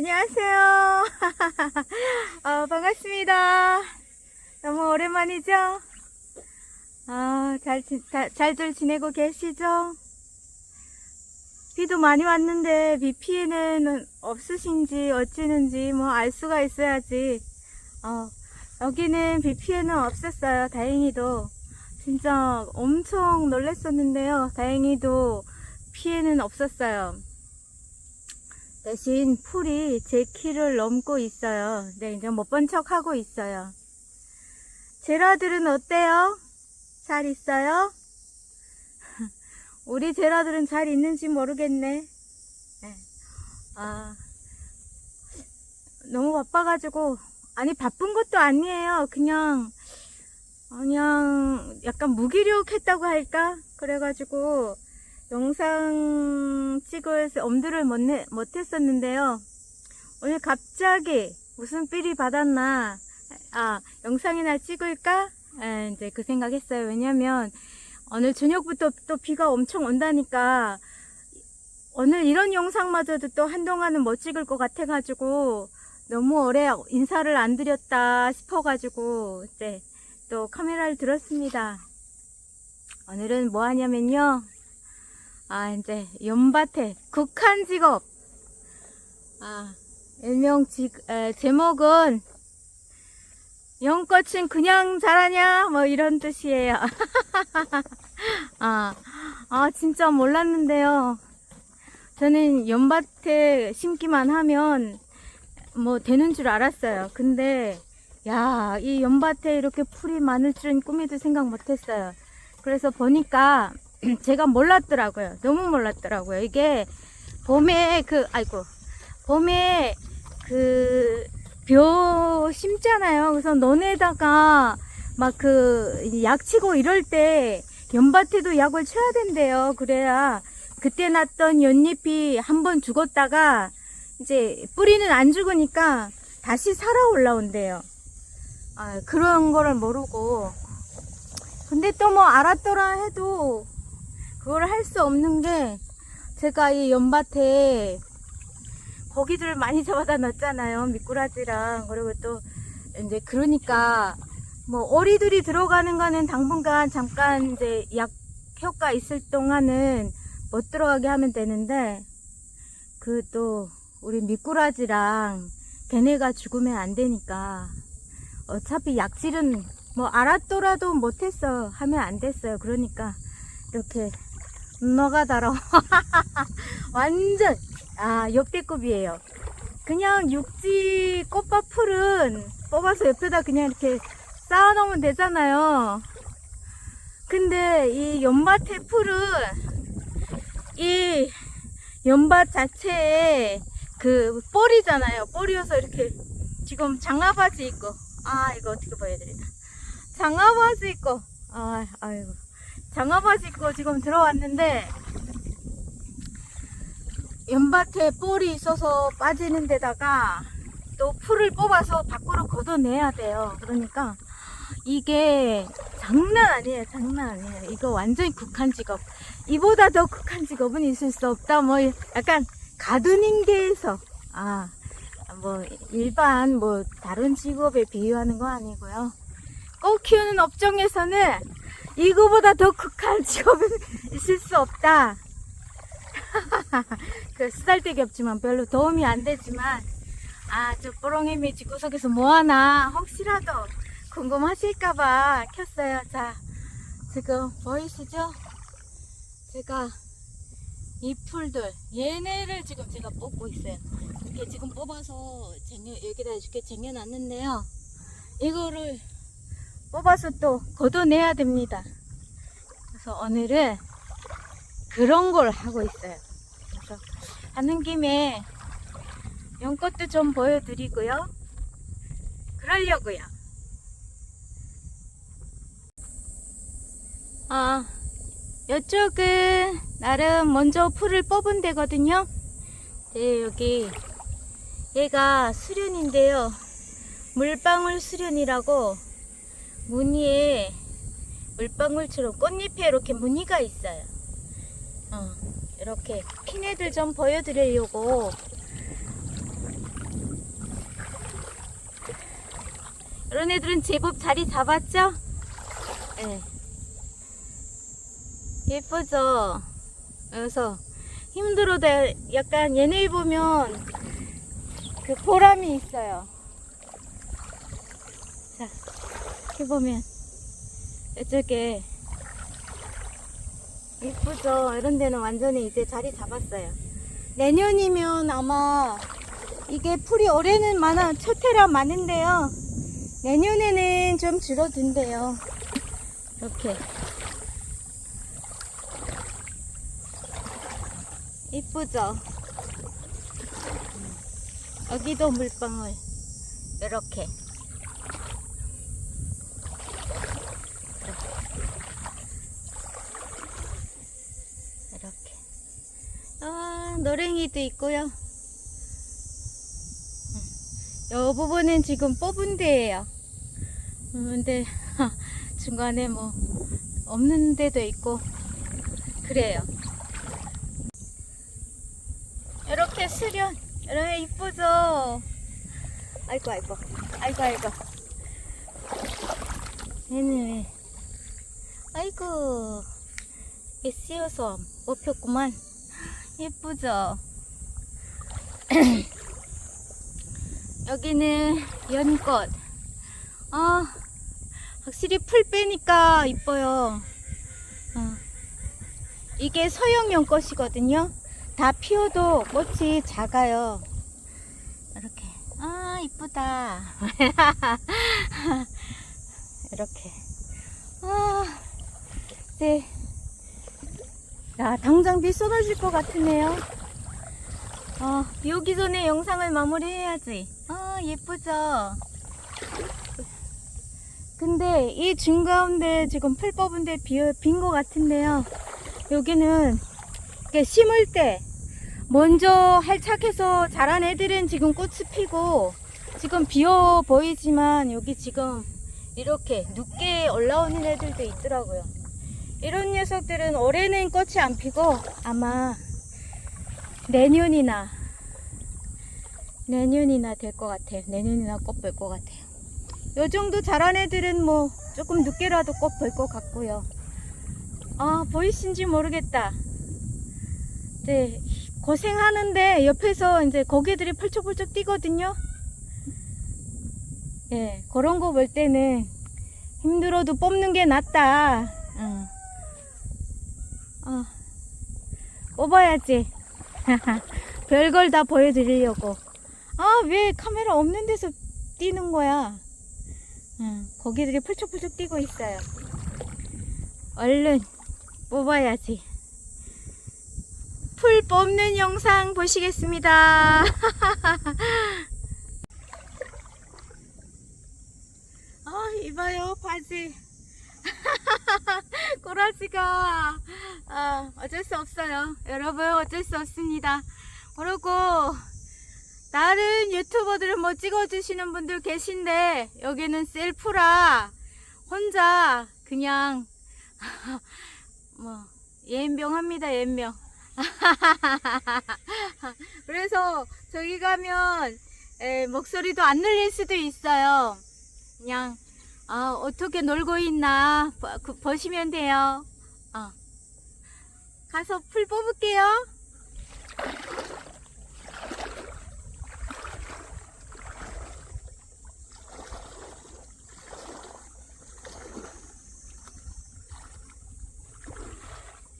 안녕하세요. 어, 반갑습니다. 너무 오랜만이죠? 아, 잘, 지- 잘, 잘들 지내고 계시죠? 비도 많이 왔는데 비 피해는 없으신지 어찌는지 뭐 알 수가 있어야지. 어, 여기는 비 피해는 없었어요. 다행히도. 진짜 엄청 놀랐었는데요. 다행히도 피해는 없었어요. 대신 풀이 제 키를 넘고 있어요. 네, 이제 못 본 척 하고 있어요. 제라들은 어때요? 잘 있어요? 우리 제라들은 잘 있는지 모르겠네. 네. 아, 너무 바빠가지고, 아니, 바쁜 것도 아니에요. 그냥, 그냥 약간 무기력 했다고 할까? 그래가지고, 영상 찍을 엄두를 못, 내, 못 했었는데요. 오늘 갑자기 무슨 삘이 받았나, 아, 영상이나 찍을까? 에, 이제 그 생각했어요. 왜냐면, 오늘 저녁부터 또 비가 엄청 온다니까, 오늘 이런 영상마저도 또 한동안은 못 찍을 것 같아가지고, 너무 오래 인사를 안 드렸다 싶어가지고, 이제 또 카메라를 들었습니다. 오늘은 뭐 하냐면요. 아, 이제, 연밭에, 국한 직업. 아, 일명 지, 에, 제목은, 연꽃은 그냥 자라냐? 뭐 이런 뜻이에요. 아, 아, 진짜 몰랐는데요. 저는 연밭에 심기만 하면, 뭐, 되는 줄 알았어요. 근데, 야, 이 연밭에 이렇게 풀이 많을 줄은 꿈에도 생각 못 했어요. 그래서 보니까, 제가 몰랐더라고요. 너무 몰랐더라고요. 이게 봄에 그 아이고 봄에 그벼 심잖아요. 그래서 논에다가 막 그 약 치고 이럴 때 연밭에도 약을 쳐야 된대요. 그래야 그때 났던 연잎이 한번 죽었다가 이제 뿌리는 안 죽으니까 다시 살아 올라온대요. 아, 그런 거를 모르고 근데 또 뭐 알았더라 해도 그걸 할 수 없는 게 제가 이 연밭에 고기들을 많이 잡아다 놨잖아요 미꾸라지랑. 그리고 또 이제 그러니까 뭐 오리들이 들어가는 거는 당분간 잠깐 이제 약 효과 있을 동안은 못 들어가게 하면 되는데 그 또 우리 미꾸라지랑 걔네가 죽으면 안 되니까 어차피 약질은 뭐 알았더라도 못했어 하면 안 됐어요. 그러니까 이렇게 너가다로 완전 아 역대급이에요. 그냥 육지 꽃밭 풀은 뽑아서 옆에다 그냥 이렇게 쌓아놓으면 되잖아요. 근데 이 연밭의 풀은 이 연밭 자체에 그 볼이잖아요. 볼이어서 이렇게 지금 장화바지 입고 아 이거 어떻게 보여드리나 장화바지 입고 아 아이고 장화바지 입고 지금 들어왔는데 연밭에 볼이 있어서 빠지는 데다가 또 풀을 뽑아서 밖으로 걷어내야 돼요. 그러니까 이게 장난 아니에요. 장난 아니에요. 이거 완전히 국한 직업. 이보다 더 국한 직업은 있을 수 없다. 뭐 약간 가두닝계에서 아 뭐 일반 뭐 다른 직업에 비유하는 거 아니고요. 꽃 키우는 업종에서는 이거보다 더 극한 직업은 있을 수 없다. 그 쓰잘데기 없지만 별로 도움이 안 되지만 아저 뽀롱이미 집구석에서 뭐하나 혹시라도 궁금하실까봐 켰어요. 자 지금 보이시죠? 제가 이 풀들 얘네를 지금 제가 뽑고 있어요. 이렇게 지금 뽑아서 쟁여 여기다 이렇게 쟁여놨는데요. 이거를 뽑아서 또 걷어내야 됩니다. 그래서 오늘은 그런 걸 하고 있어요. 그래서 하는 김에 연꽃도 좀 보여드리고요. 그러려고요. 아, 이쪽은 나름 먼저 풀을 뽑은 데거든요. 네, 여기 얘가 수련인데요. 물방울 수련이라고 무늬에 물방울처럼 꽃잎에 이렇게 무늬가 있어요. 어, 이렇게 피네들 좀 보여드리려고 이런 애들은 제법 자리 잡았죠? 네. 예쁘죠? 그래서 힘들어도 약간 얘네 보면 그 보람이 있어요. 이렇게 보면 이쪽에 예쁘죠? 이런 데는 완전히 이제 자리 잡았어요. 내년이면 아마 이게 풀이 올해는 많아, 초태라 많은데요. 내년에는 좀 줄어든대요. 이렇게. 이쁘죠? 여기도 물방울. 이렇게. 아, 노랭이도 있고요. 이 부분은 지금 뽑은 데예요. 음, 근데 중간에 뭐 없는 데도 있고 그래요. 이렇게 수련 이렇게 이쁘죠? 아이고 아이고 아이고 아이고 얘는 왜 아이고 씌어서 뽑혔구만 예쁘죠? 여기는 연꽃. 아 확실히 풀 빼니까 이뻐요. 어. 이게 서양 연꽃이거든요. 다 피어도 꽃이 작아요. 이렇게. 아 이쁘다. 이렇게. 아 이제 야 당장 비 쏟아질 것 같으네요 어, 비 오기 전에 영상을 마무리해야지. 아, 예쁘죠? 근데 이 중가운데 지금 풀 뽑은 데 빈 것 같은데요. 여기는 심을 때 먼저 활착해서 자란 애들은 지금 꽃이 피고 지금 비어 보이지만 여기 지금 이렇게 늦게 올라오는 애들도 있더라고요. 이런 녀석들은 올해는 꽃이 안 피고 아마 내년이나 내년이나 될 것 같아요. 내년이나 꽃 볼 것 같아요. 요 정도 자란 애들은 뭐 조금 늦게라도 꽃 볼 것 같고요. 아 보이신지 모르겠다. 네 고생하는데 옆에서 이제 고개들이 펄쩍펄쩍 뛰거든요. 예, 네, 그런 거 볼 때는 힘들어도 뽑는 게 낫다. 어. 어. 뽑아야지. 별걸 다 보여드리려고. 아, 왜 카메라 없는 데서 뛰는 거야? 응, 거기들이 펄쩍펄쩍 뛰고 있어요. 얼른 뽑아야지. 풀 뽑는 영상 보시겠습니다. 아, 이봐요, 바지. 꼬라지가 아, 어쩔 수 없어요. 여러분 어쩔 수 없습니다. 그리고 다른 유튜버들은 뭐 찍어주시는 분들 계신데 여기는 셀프라 혼자 그냥 뭐 예인병합니다 예인병. 그래서 저기 가면 에, 목소리도 안 들릴 수도 있어요. 그냥 아, 어떻게 놀고 있나 보, 그, 보시면 돼요. 어. 가서 풀 뽑을게요.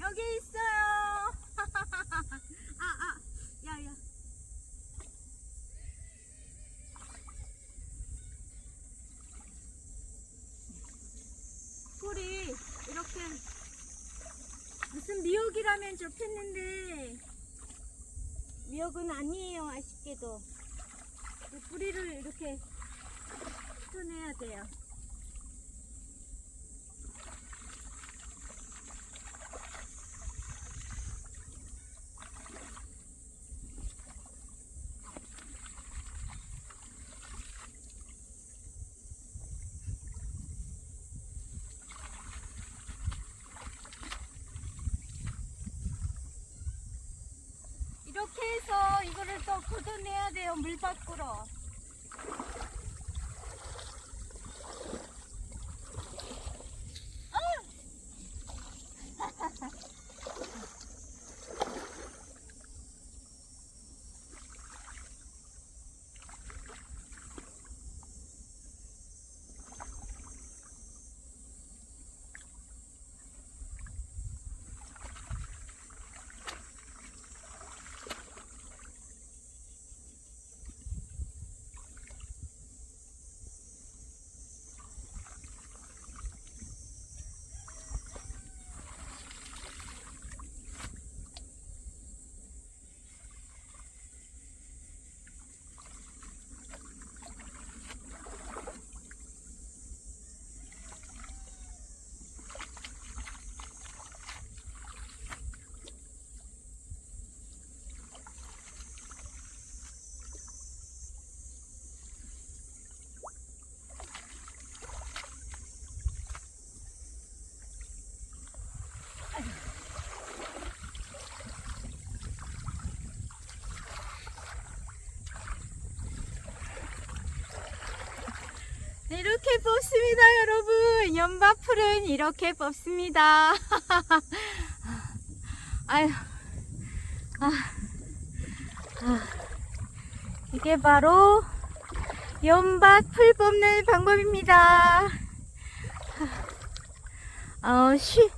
여기 있어요. 아, 아, 야, 야. 풀이 이렇게 무슨 미역이라면 좋겠는데. 미역은 아니에요 아쉽게도. 그 뿌리를 이렇게 뜯어내야 돼요 이렇게 해서 이거를 또 걷어내야 돼요 물 밖으로 이렇게 뽑습니다, 여러분. 연바풀은 이렇게 뽑습니다. 아유, 아, 아, 이게 바로 연밭 풀 뽑는 방법입니다. 어, 쉬,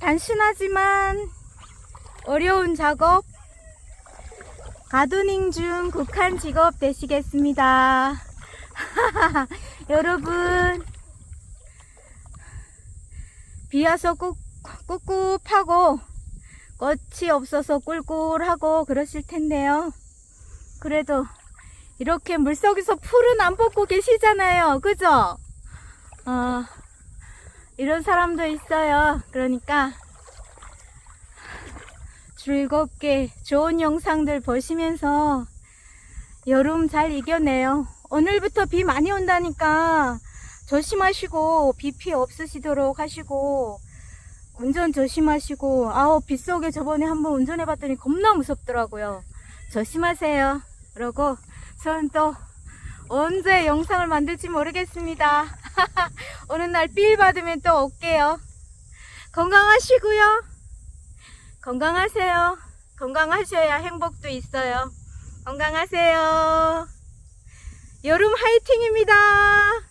단순하지만 어려운 작업, 가드닝 중 국한 직업 되시겠습니다. 여러분, 비 와서 꾹, 꿉꿉하고, 꽃이 없어서 꿀꿀하고 그러실 텐데요. 그래도, 이렇게 물속에서 풀은 안 뽑고 계시잖아요. 그죠? 어, 이런 사람도 있어요. 그러니까, 즐겁게 좋은 영상들 보시면서 여름 잘 이겨내요. 오늘부터 비 많이 온다니까 조심하시고 비 피해 없으시도록 하시고 운전 조심하시고 아우 빗속에 저번에 한번 운전해 봤더니 겁나 무섭더라고요. 조심하세요. 그러고 저는 또 언제 영상을 만들지 모르겠습니다. 어느 날빌 받으면 또 올게요. 건강하시고요. 건강하세요. 건강하셔야 행복도 있어요. 건강하세요. 여름 화이팅입니다.